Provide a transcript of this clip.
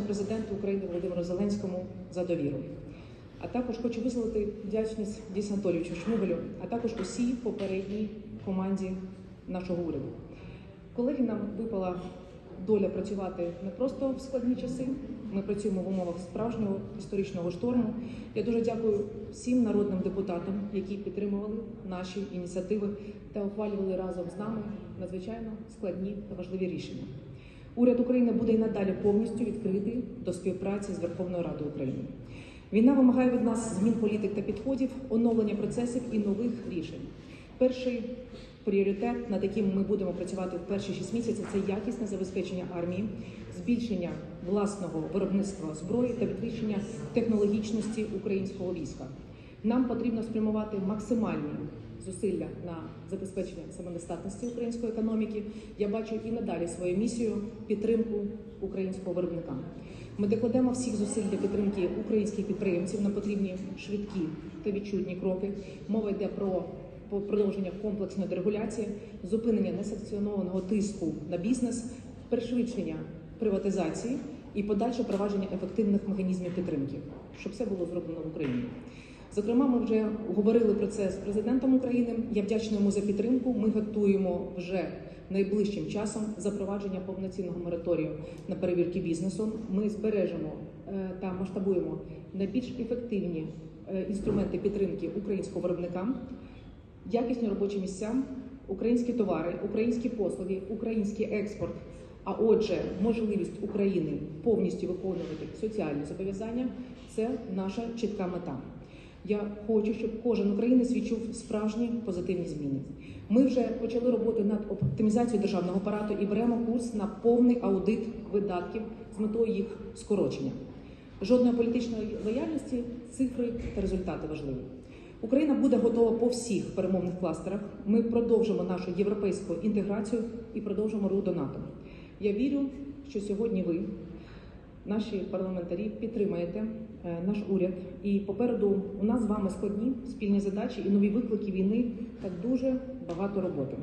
президенту України Володимиру Зеленському за довіру. А також хочу висловити вдячність Дійсу Анатолійовичу Шмигалю, а також усій попередній команді нашого уряду. Колеги, нам випала доля працювати не просто в складні часи. Ми працюємо в умовах справжнього історичного шторму. Я дуже дякую всім народним депутатам, які підтримували наші ініціативи та ухвалювали разом з нами надзвичайно складні та важливі рішення. Уряд України буде і надалі повністю відкритий до співпраці з Верховною Радою України. Війна вимагає від нас змін політик та підходів, оновлення процесів і нових рішень. Перший пріоритет, над яким ми будемо працювати в перші шість місяців, це якісне забезпечення армії, збільшення власного виробництва зброї та підвищення технологічності українського війська. Нам потрібно спрямувати максимальні зусилля на забезпечення самодостатності української економіки. Я бачу і надалі свою місію підтримку українського виробника. Ми докладемо всіх зусиль для підтримки українських підприємців на потрібні швидкі та відчутні кроки. Мова йде про продовження комплексної дерегуляції, зупинення несанкціонованого тиску на бізнес, пришвидшення приватизації і подальше впровадження ефективних механізмів підтримки, щоб все було зроблено в Україні. Зокрема, ми вже говорили про це з президентом України. Я вдячна йому за підтримку. Ми готуємо вже найближчим часом запровадження повноцінного мораторію на перевірки бізнесу. Ми збережемо е, та масштабуємо найбільш ефективні е, інструменти підтримки українського виробника, якісні робочі місця, українські товари, українські послуги, український експорт. А отже, можливість України повністю виконувати соціальні зобов'язання це наша чітка мета. Я хочу, щоб кожен українець відчув справжні позитивні зміни. Ми вже почали роботу над оптимізацією державного апарату і беремо курс на повний аудит видатків з метою їх скорочення. Жодної політичної лояльності, цифри та результати важливі. Україна буде готова по всіх перемовних кластерах. Ми продовжимо нашу європейську інтеграцію і продовжимо рух до НАТО. Я вірю, що сьогодні ви, наші парламентарі, підтримаєте е, наш уряд. І попереду у нас з вами складні спільні задачі і нові виклики війни та дуже багато роботи.